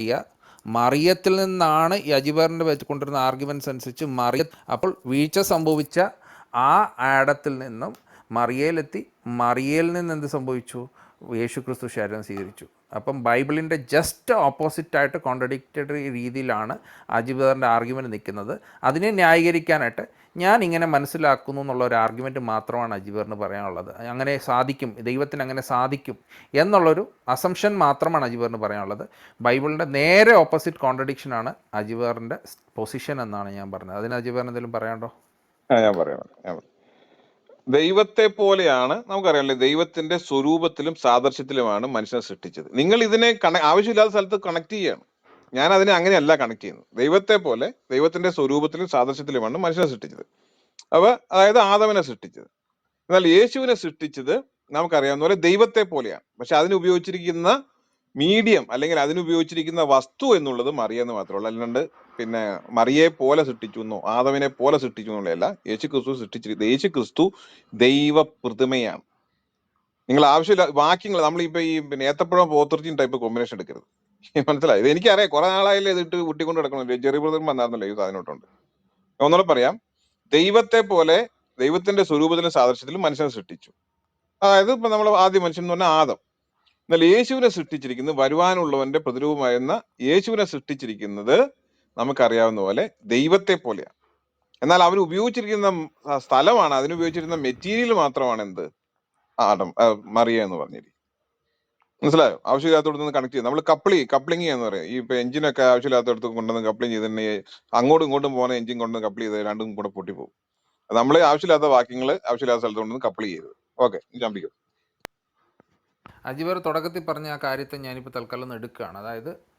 മറിയ മറിയത്തിൽ നിന്നാണ് ഈ അജിബറിന്റെ വെച്ചുകൊണ്ടിരുന്ന ആർഗ്യുമെന്റ്സ് അനുസരിച്ച് മറിയ അപ്പോൾ വീഴ്ച സംഭവിച്ച ആ ആടത്തിൽ നിന്നും മറിയയിലെത്തി. മറിയയിൽ നിന്ന് എന്ത് സംഭവിച്ചു? യേശു ക്രിസ്തു ശരീരം സ്വീകരിച്ചു. അപ്പം ബൈബിളിന്റെ ജസ്റ്റ് ഓപ്പോസിറ്റായിട്ട് കോൺട്രഡിക്റ്ററി രീതിയിലാണ് അജിബദറിന്റെ ആർഗ്യുമെന്റ് നിൽക്കുന്നത്. അതിനെ ന്യായീകരിക്കാനായിട്ട് ഞാൻ ഇങ്ങനെ മനസ്സിലാക്കുന്നു എന്നുള്ള ഒരു ആർഗ്യുമെന്റ് മാത്രമാണ് അജിബറിന് പറയാനുള്ളത്. അങ്ങനെ സാധിക്കും ദൈവത്തിന് അങ്ങനെ സാധിക്കും എന്നുള്ളൊരു അസംഷൻ മാത്രമാണ് അജിബറിന് പറയാനുള്ളത്. ബൈബിളിന്റെ നേരെ ഓപ്പോസിറ്റ് കോൺട്രഡിക്ഷനാണ് അജിബറിന്റെ പൊസിഷൻ എന്നാണ് ഞാൻ പറഞ്ഞത്. അതിന് അജിബറിന് എന്തെങ്കിലും പറയാനുണ്ടോ? ആ ഞാൻ പറയാം ഞാൻ പറയാം. ദൈവത്തെ പോലെയാണ് നമുക്കറിയാമല്ലോ ദൈവത്തിന്റെ സ്വരൂപത്തിലും സാദൃശ്യത്തിലുമാണ് മനുഷ്യനെ സൃഷ്ടിച്ചത്. നിങ്ങൾ ഇതിനെ കണ ആവശ്യമില്ലാത്ത സ്ഥലത്ത് കണക്ട് ചെയ്യാണ്. ഞാൻ അതിനെ അങ്ങനെയല്ല കണക്ട് ചെയ്യുന്നത്. ദൈവത്തെ പോലെ ദൈവത്തിന്റെ സ്വരൂപത്തിലും സാദൃശ്യത്തിലുമാണ് മനുഷ്യനെ സൃഷ്ടിച്ചത്. അവ അതായത് ആദവനെ സൃഷ്ടിച്ചത്. എന്നാൽ യേശുവിനെ സൃഷ്ടിച്ചത് നമുക്കറിയാവുന്ന പോലെ ദൈവത്തെ പോലെയാണ്. പക്ഷെ അതിന് ഉപയോഗിച്ചിരിക്കുന്ന മീഡിയം അല്ലെങ്കിൽ അതിനുപയോഗിച്ചിരിക്കുന്ന വസ്തു എന്നുള്ളത് മറിയെന്ന് മാത്രമല്ല അല്ലാണ്ട് പിന്നെ മറിയെ പോലെ സൃഷ്ടിച്ചു എന്നോ ആദവിനെ പോലെ സൃഷ്ടിച്ചു എന്നുള്ളതല്ല യേശു ക്രിസ്തു സൃഷ്ടിച്ചിരിക്കുന്നത് യേശു ക്രിസ്തു ദൈവ പ്രതിമയാണ് നിങ്ങൾ ആവശ്യമില്ല വാക്യങ്ങൾ ഇപ്പൊ ഈ പിന്നെ ഏത്തപ്പഴം പോത്തിറച്ചിയും ടൈപ്പ് കോമ്പിനേഷൻ എടുക്കരുത്. മനസ്സിലായത് എനിക്കറിയാം കുറെ നാളായാലും ഇതിട്ട് കുട്ടിക്കൊണ്ട് കിടക്കണം ജെറി ബ്രദർ വന്നായിരുന്നല്ലോ ഈ സാധനമായിട്ടുണ്ട് ഒന്നുകൂടെ പറയാം ദൈവത്തെ പോലെ ദൈവത്തിന്റെ സ്വരൂപത്തിലും സാദൃശ്യത്തിലും മനുഷ്യനെ സൃഷ്ടിച്ചു. അതായത് ഇപ്പൊ നമ്മൾ ആദ്യ മനുഷ്യൻ എന്ന് പറഞ്ഞാൽ ആദം. എന്നാൽ യേശുവിനെ സൃഷ്ടിച്ചിരിക്കുന്നത് വരുവാനുള്ളവന്റെ പ്രതിരൂപമായിരുന്ന യേശുവിനെ സൃഷ്ടിച്ചിരിക്കുന്നത് നമുക്കറിയാവുന്ന പോലെ ദൈവത്തെ പോലെയാണ്. എന്നാൽ അവർ ഉപയോഗിച്ചിരിക്കുന്ന സ്ഥലമാണ് അതിന് ഉപയോഗിച്ചിരുന്ന മെറ്റീരിയൽ മാത്രമാണ് എന്ത്? ആടം മറിയ എന്ന് പറഞ്ഞിരിക്കും മനസ്സിലായോ? ആവശ്യമില്ലാത്തടത്ത് നിന്ന് കണക്ട് ചെയ്യും നമ്മൾ കപ്പിളി കപ്ലിങ് എന്ന് പറയും. ഈ ഇപ്പൊ എഞ്ചിനൊക്കെ ആവശ്യമില്ലാത്തടത്ത് കൊണ്ടുവന്ന് കപ്ലിങ് ചെയ്തിട്ടുണ്ടെങ്കിൽ അങ്ങോട്ടും ഇങ്ങോട്ടും പോകുന്ന എഞ്ചിൻ കൊണ്ടുവന്ന് കപ്പിൾ ചെയ്ത് രണ്ടും കൂടെ പൊട്ടിപ്പോകും നമ്മൾ ആവശ്യമില്ലാത്ത വാക്യങ്ങൾ ആവശ്യമില്ലാത്ത സ്ഥലത്ത് കൊണ്ടുവന്ന് കപ്പിൾ ചെയ്തത് ഓക്കെ ചമ്പിക്കും അജിബർ തുടക്കത്തിൽ പറഞ്ഞ ആ കാര്യത്തെ ഞാനിപ്പോൾ തൽക്കാലം എടുക്കുകയാണ്. അതായത്